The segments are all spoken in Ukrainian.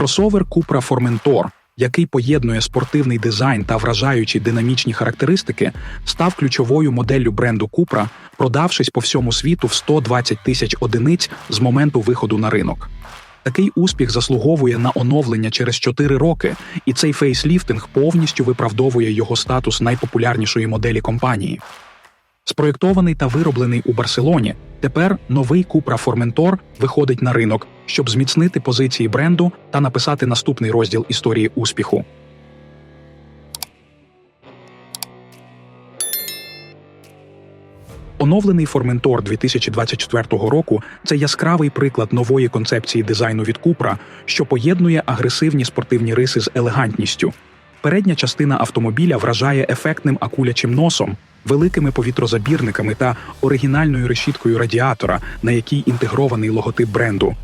Кросовер Cupra Formentor, який поєднує спортивний дизайн та вражаючі динамічні характеристики, став ключовою моделлю бренду Cupra, продавшись по всьому світу в 120 тисяч одиниць з моменту виходу на ринок. Такий успіх заслуговує на оновлення через 4 роки, і цей фейсліфтинг повністю виправдовує його статус найпопулярнішої моделі компанії. Спроєктований та вироблений у Барселоні, тепер новий Cupra Formentor виходить на ринок, щоб зміцнити позиції бренду та написати наступний розділ історії успіху. Оновлений Formentor 2024 року це яскравий приклад нової концепції дизайну від Cupra, що поєднує агресивні спортивні риси з елегантністю. Передня частина автомобіля вражає ефектним акулячим носом, великими повітрозабірниками та оригінальною решіткою радіатора, на якій інтегрований логотип бренду.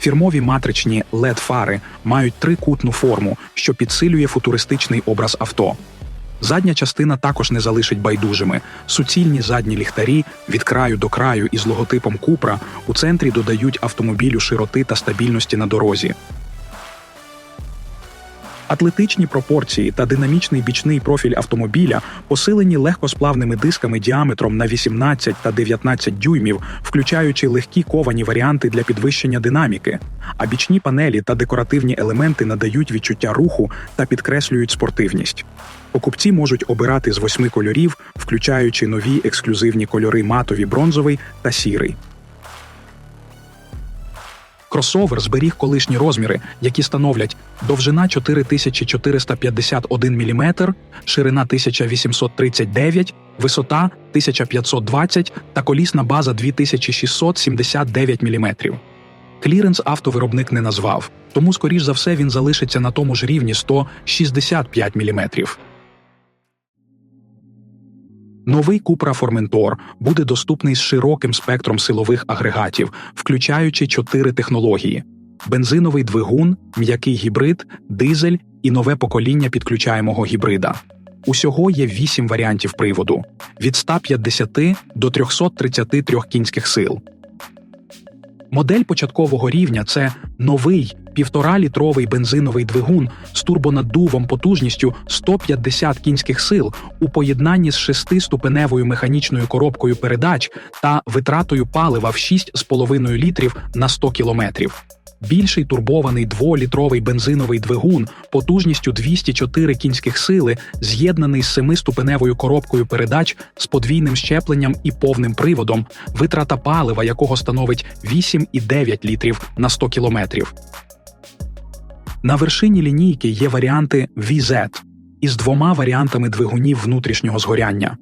Фірмові матричні led фари мають трикутну форму, що підсилює футуристичний образ авто. Задня частина також не залишить байдужими. Суцільні задні ліхтарі від краю до краю із логотипом Купра у центрі додають автомобілю широти та стабільності на дорозі. Атлетичні пропорції та динамічний бічний профіль автомобіля посилені легкосплавними дисками діаметром на 18 та 19 дюймів, включаючи легкі ковані варіанти для підвищення динаміки. А бічні панелі та декоративні елементи надають відчуття руху та підкреслюють спортивність. Покупці можуть обирати з восьми кольорів, включаючи нові ексклюзивні кольори матові бронзовий та сірий. Кросовер зберіг колишні розміри, які становлять довжина 4451 мм, ширина 1839, висота 1520 та колісна база 2679 мм. Кліренс автовиробник не назвав, тому, скоріш за все, він залишиться на тому ж рівні 165 мм. Новий Cupra Formentor буде доступний з широким спектром силових агрегатів, включаючи чотири технології: бензиновий двигун, м'який гібрид, дизель і нове покоління підключаємого гібрида. Усього є вісім варіантів приводу від 150 до 333 кінських сил. Модель початкового рівня це новий півтора-літровий бензиновий двигун з турбонаддувом потужністю 150 кінських сил у поєднанні з шестиступеневою механічною коробкою передач та витратою палива в 6,5 літрів на 100 кілометрів. Більший турбований дволітровий бензиновий двигун потужністю 204 кінських сили, з'єднаний з семиступеневою коробкою передач з подвійним щепленням і повним приводом, витрата палива якого становить 8,9 літрів на 100 кілометрів. На вершині лінійки є варіанти VZ із двома варіантами двигунів внутрішнього згоряння.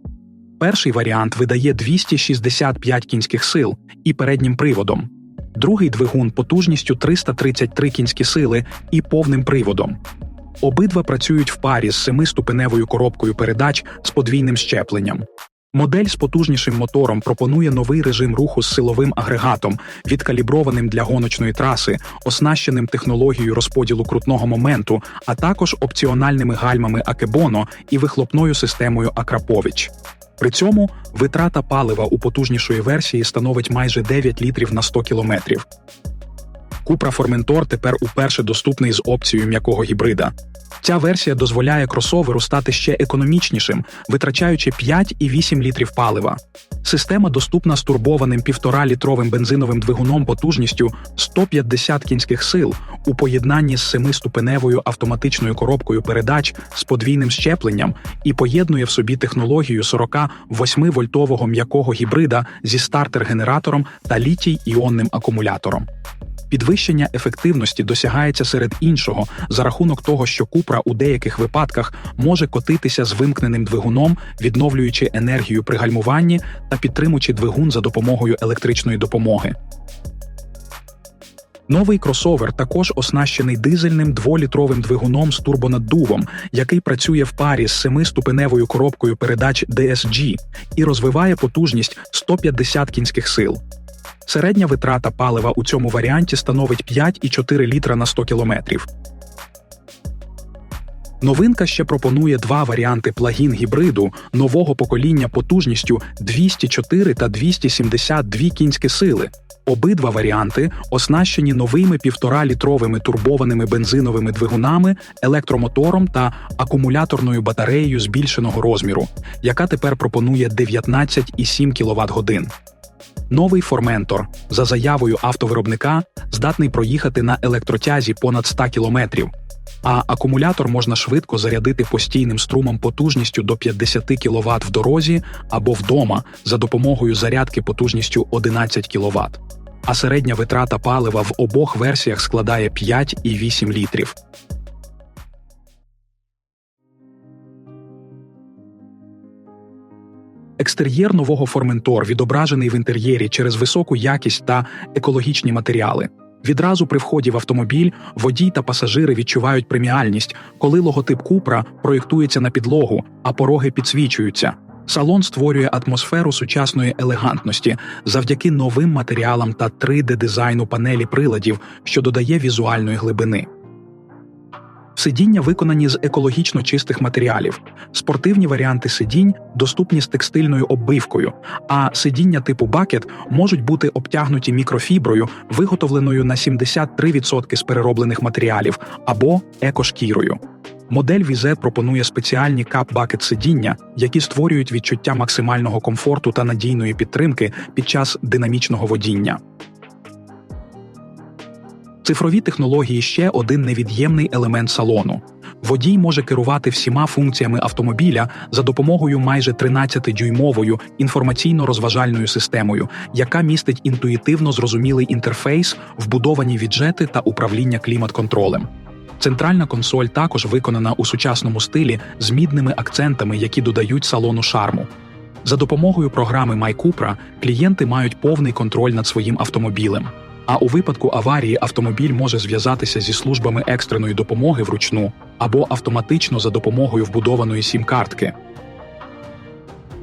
Перший варіант видає 265 кінських сил і переднім приводом, другий двигун потужністю 333 кінські сили і повним приводом. Обидва працюють в парі з семиступеневою коробкою передач з подвійним щепленням. Модель з потужнішим мотором пропонує новий режим руху з силовим агрегатом, відкаліброваним для гоночної траси, оснащеним технологією розподілу крутного моменту, а також опціональними гальмами Акебоно і вихлопною системою Акрапович. При цьому витрата палива у потужнішої версії становить майже 9 літрів на 100 кілометрів. Купра Formentor тепер уперше доступний з опцією м'якого гібрида. Ця версія дозволяє кросоверу стати ще економічнішим, витрачаючи 5,8 літрів палива. Система доступна з турбованим 1,5-літровим бензиновим двигуном потужністю 150 кінських сил у поєднанні з семиступеневою автоматичною коробкою передач з подвійним щепленням і поєднує в собі технологію 48-вольтового м'якого гібрида зі стартер-генератором та літій-іонним акумулятором. Підвищення ефективності досягається серед іншого за рахунок того, що Купра у деяких випадках може котитися з вимкненим двигуном, відновлюючи енергію при гальмуванні та підтримуючи двигун за допомогою електричної допомоги. Новий кросовер також оснащений дизельним дволітровим двигуном з турбонаддувом, який працює в парі з семиступеневою коробкою передач DSG і розвиває потужність 150 кінських сил. Середня витрата палива у цьому варіанті становить 5,4 літра на 100 кілометрів. Новинка ще пропонує два варіанти плагін гібриду нового покоління потужністю 204 та 272 кінські сили. Обидва варіанти оснащені новими 1,5-літровими турбованими бензиновими двигунами, електромотором та акумуляторною батареєю збільшеного розміру, яка тепер пропонує 19,7 кВт годин. Новий Форментор за заявою автовиробника здатний проїхати на електротязі понад 100 км, а акумулятор можна швидко зарядити постійним струмом потужністю до 50 кВт в дорозі або вдома за допомогою зарядки потужністю 11 кВт. А середня витрата палива в обох версіях складає 5,8 літрів. Екстер'єр нового Форментор відображений в інтер'єрі через високу якість та екологічні матеріали. Відразу при вході в автомобіль водій та пасажири відчувають преміальність, коли логотип Купра проєктується на підлогу, а пороги підсвічуються. Салон створює атмосферу сучасної елегантності завдяки новим матеріалам та 3D-дизайну панелі приладів, що додає візуальної глибини. Сидіння виконані з екологічно чистих матеріалів. Спортивні варіанти сидінь доступні з текстильною оббивкою, а сидіння типу бакет можуть бути обтягнуті мікрофіброю, виготовленою на 73% з перероблених матеріалів або екошкірою. Модель Візе пропонує спеціальні кап-бакет сидіння, які створюють відчуття максимального комфорту та надійної підтримки під час динамічного водіння. Цифрові технології ще один невід'ємний елемент салону. Водій може керувати всіма функціями автомобіля за допомогою майже 13-дюймовою інформаційно-розважальною системою, яка містить інтуїтивно зрозумілий інтерфейс, вбудовані віджети та управління клімат-контролем. Центральна консоль також виконана у сучасному стилі з мідними акцентами, які додають салону шарму. За допомогою програми MyCupra клієнти мають повний контроль над своїм автомобілем. А у випадку аварії автомобіль може зв'язатися зі службами екстреної допомоги вручну або автоматично за допомогою вбудованої сім-картки.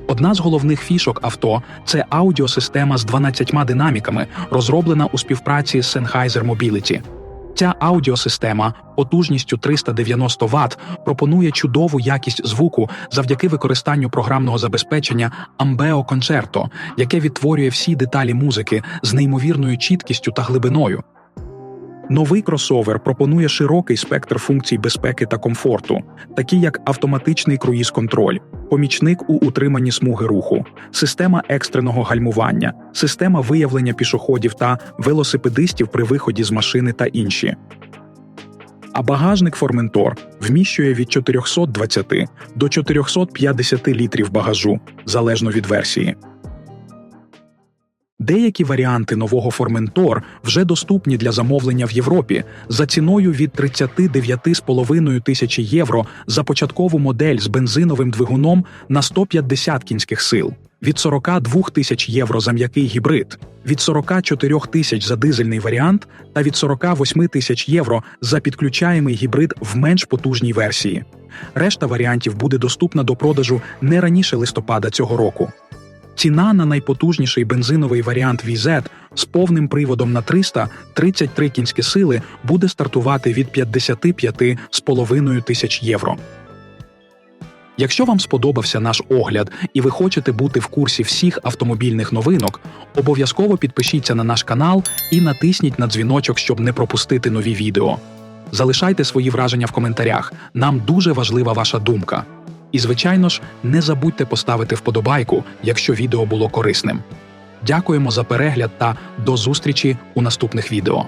Одна з головних фішок авто це аудіосистема з 12 динаміками, розроблена у співпраці з Sennheiser Mobility. Ця аудіосистема потужністю 390 Вт пропонує чудову якість звуку завдяки використанню програмного забезпечення Ambeo Concerto, яке відтворює всі деталі музики з неймовірною чіткістю та глибиною. Новий кросовер пропонує широкий спектр функцій безпеки та комфорту, такі як автоматичний круїз-контроль, помічник у утриманні смуги руху, система екстреного гальмування, система виявлення пішоходів та велосипедистів при виході з машини та інші. А багажник Форментор вміщує від 420 до 450 літрів багажу залежно від версії. Деякі варіанти нового Форментор вже доступні для замовлення в Європі за ціною від 39,5 тисячі євро за початкову модель з бензиновим двигуном на 150 кінських сил, від 42 тисяч євро за м'який гібрид, від 44 тисяч за дизельний варіант та від 48 тисяч євро за підключаємий гібрид в менш потужній версії. Решта варіантів буде доступна до продажу не раніше листопада цього року. Ціна на найпотужніший бензиновий варіант VZ з повним приводом на 333 кінські сили буде стартувати від 55,5 тисяч євро. Якщо вам сподобався наш огляд і ви хочете бути в курсі всіх автомобільних новинок, обов'язково підпишіться на наш канал і натисніть на дзвіночок, щоб не пропустити нові відео. Залишайте свої враження в коментарях. Нам дуже важлива ваша думка. І, звичайно ж, не забудьте поставити вподобайку, якщо відео було корисним. Дякуємо за перегляд та до зустрічі у наступних відео.